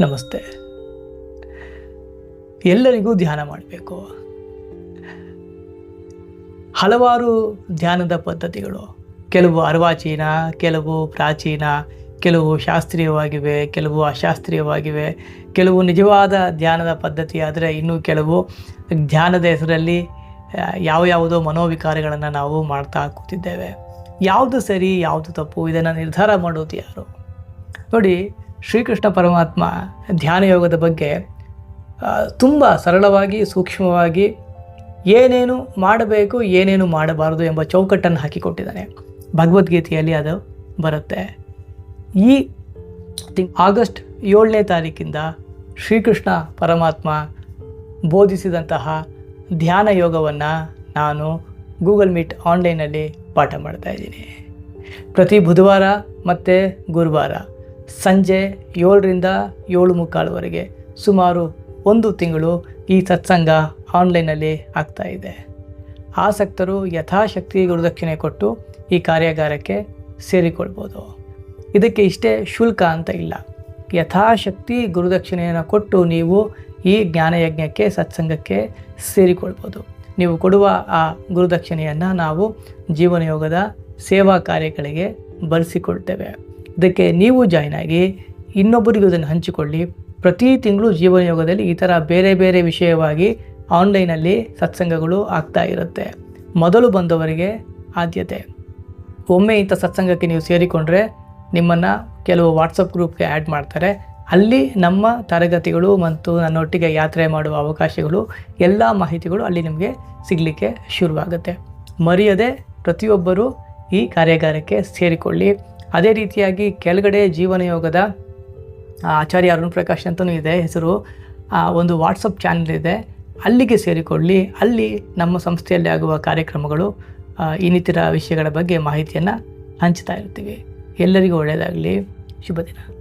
ನಮಸ್ತೆ. ಎಲ್ಲರಿಗೂ ಧ್ಯಾನ ಮಾಡಬೇಕು. ಹಲವಾರು ಧ್ಯಾನದ ಪದ್ಧತಿಗಳು. ಕೆಲವು ಅರ್ವಾಚೀನ, ಕೆಲವು ಪ್ರಾಚೀನ, ಕೆಲವು ಶಾಸ್ತ್ರೀಯವಾಗಿವೆ, ಕೆಲವು ಅಶಾಸ್ತ್ರೀಯವಾಗಿವೆ. ಕೆಲವು ನಿಜವಾದ ಧ್ಯಾನದ ಪದ್ಧತಿ ಆದರೆ ಇನ್ನೂ ಕೆಲವು ಧ್ಯಾನದ ಹೆಸರಲ್ಲಿ ಯಾವ ಯಾವುದೋ ಮನೋವಿಕಾರಗಳನ್ನು ನಾವು ಮಾಡ್ತಾ ಕೂತಿದ್ದೇವೆ. ಯಾವುದು ಸರಿ, ಯಾವುದು ತಪ್ಪು ಇದನ್ನು ನಿರ್ಧಾರ ಮಾಡೋದು ಯಾರು? ನೋಡಿ ಶ್ರೀಕೃಷ್ಣ ಪರಮಾತ್ಮ ಧ್ಯಾನ ಯೋಗದ ಬಗ್ಗೆ ತುಂಬ ಸರಳವಾಗಿ, ಸೂಕ್ಷ್ಮವಾಗಿ ಏನೇನು ಮಾಡಬೇಕು, ಏನೇನು ಮಾಡಬಾರದು ಎಂಬ ಚೌಕಟ್ಟನ್ನು ಹಾಕಿಕೊಟ್ಟಿದ್ದಾನೆ. ಭಗವದ್ಗೀತೆಯಲ್ಲಿ ಅದು ಬರುತ್ತೆ. ಈ ಆಗಸ್ಟ್ ಏಳನೇ ತಾರೀಕಿಂದ ಶ್ರೀಕೃಷ್ಣ ಪರಮಾತ್ಮ ಬೋಧಿಸಿದಂತಹ ಧ್ಯಾನ ಯೋಗವನ್ನು ನಾನು ಗೂಗಲ್ ಮೀಟ್ ಆನ್ಲೈನಲ್ಲಿ ಪಾಠ ಮಾಡ್ತಾ ಇದ್ದೀನಿ. ಪ್ರತಿ ಬುಧವಾರ ಮತ್ತು ಗುರುವಾರ ಸಂಜೆ ಏಳರಿಂದ ಏಳು ಮುಕ್ಕಾಲುವರೆಗೆ ಸುಮಾರು ಒಂದು ತಿಂಗಳು ಈ ಸತ್ಸಂಗ ಆನ್ಲೈನಲ್ಲಿ ಇದೆ. ಆಸಕ್ತರು ಯಥಾಶಕ್ತಿ ಗುರುದಕ್ಷಿಣೆ ಕೊಟ್ಟು ಈ ಕಾರ್ಯಾಗಾರಕ್ಕೆ ಸೇರಿಕೊಳ್ಬೋದು. ಇದಕ್ಕೆ ಇಷ್ಟೇ ಶುಲ್ಕ ಅಂತ ಇಲ್ಲ. ಯಥಾಶಕ್ತಿ ಗುರುದಕ್ಷಿಣೆಯನ್ನು ಕೊಟ್ಟು ನೀವು ಈ ಜ್ಞಾನಯಜ್ಞಕ್ಕೆ, ಸತ್ಸಂಗಕ್ಕೆ ಸೇರಿಕೊಳ್ಬೋದು. ನೀವು ಕೊಡುವ ಆ ಗುರುದಕ್ಷಿಣೆಯನ್ನು ನಾವು ಜೀವನ ಯೋಗದ ಸೇವಾ ಕಾರ್ಯಗಳಿಗೆ ಬಳಸಿಕೊಳ್ತೇವೆ. ಇದಕ್ಕೆ ನೀವು ಜಾಯ್ನ್ ಆಗಿ ಇನ್ನೊಬ್ಬರಿಗೂ ಇದನ್ನು ಹಂಚಿಕೊಳ್ಳಿ. ಪ್ರತಿ ತಿಂಗಳು ಜೀವನ ಯೋಗದಲ್ಲಿ ಈ ಥರ ಬೇರೆ ಬೇರೆ ವಿಷಯವಾಗಿ ಆನ್ಲೈನಲ್ಲಿ ಸತ್ಸಂಗಗಳು ಆಗ್ತಾ ಇರುತ್ತೆ. ಮೊದಲು ಬಂದವರಿಗೆ ಆದ್ಯತೆ. ಒಮ್ಮೆ ಇಂಥ ಸತ್ಸಂಗಕ್ಕೆ ನೀವು ಸೇರಿಕೊಂಡ್ರೆ ನಿಮ್ಮನ್ನು ಕೆಲವು ವಾಟ್ಸಪ್ ಗ್ರೂಪ್ಗೆ ಆ್ಯಡ್ ಮಾಡ್ತಾರೆ. ಅಲ್ಲಿ ನಮ್ಮ ತರಗತಿಗಳು ಮತ್ತು ನನ್ನೊಟ್ಟಿಗೆ ಯಾತ್ರೆ ಮಾಡುವ ಅವಕಾಶಗಳು, ಎಲ್ಲ ಮಾಹಿತಿಗಳು ಅಲ್ಲಿ ನಿಮಗೆ ಸಿಗಲಿಕ್ಕೆ ಶುರುವಾಗುತ್ತೆ. ಮರೆಯದೆ ಪ್ರತಿಯೊಬ್ಬರೂ ಈ ಕಾರ್ಯಾಗಾರಕ್ಕೆ ಸೇರಿಕೊಳ್ಳಿ. ಅದೇ ರೀತಿಯಾಗಿ ಕೆಳಗಡೆ ಜೀವನ ಯೋಗದ ಆಚಾರ್ಯ ಅರುಣ್ ಪ್ರಕಾಶ್ ಅಂತಲೂ ಇದೆ ಹೆಸರು. ಒಂದು ವಾಟ್ಸಪ್ ಚಾನಲ್ ಇದೆ. ಅಲ್ಲಿಗೆ ಸೇರಿಕೊಳ್ಳಿ. ಅಲ್ಲಿ ನಮ್ಮ ಸಂಸ್ಥೆಯಲ್ಲಿ ಆಗುವ ಕಾರ್ಯಕ್ರಮಗಳು ಇನ್ನಿತರ ವಿಷಯಗಳ ಬಗ್ಗೆ ಮಾಹಿತಿಯನ್ನು ಹಂಚ್ತಾ ಇರ್ತೀವಿ. ಎಲ್ಲರಿಗೂ ಒಳ್ಳೆಯದಾಗಲಿ. ಶುಭ ದಿನ.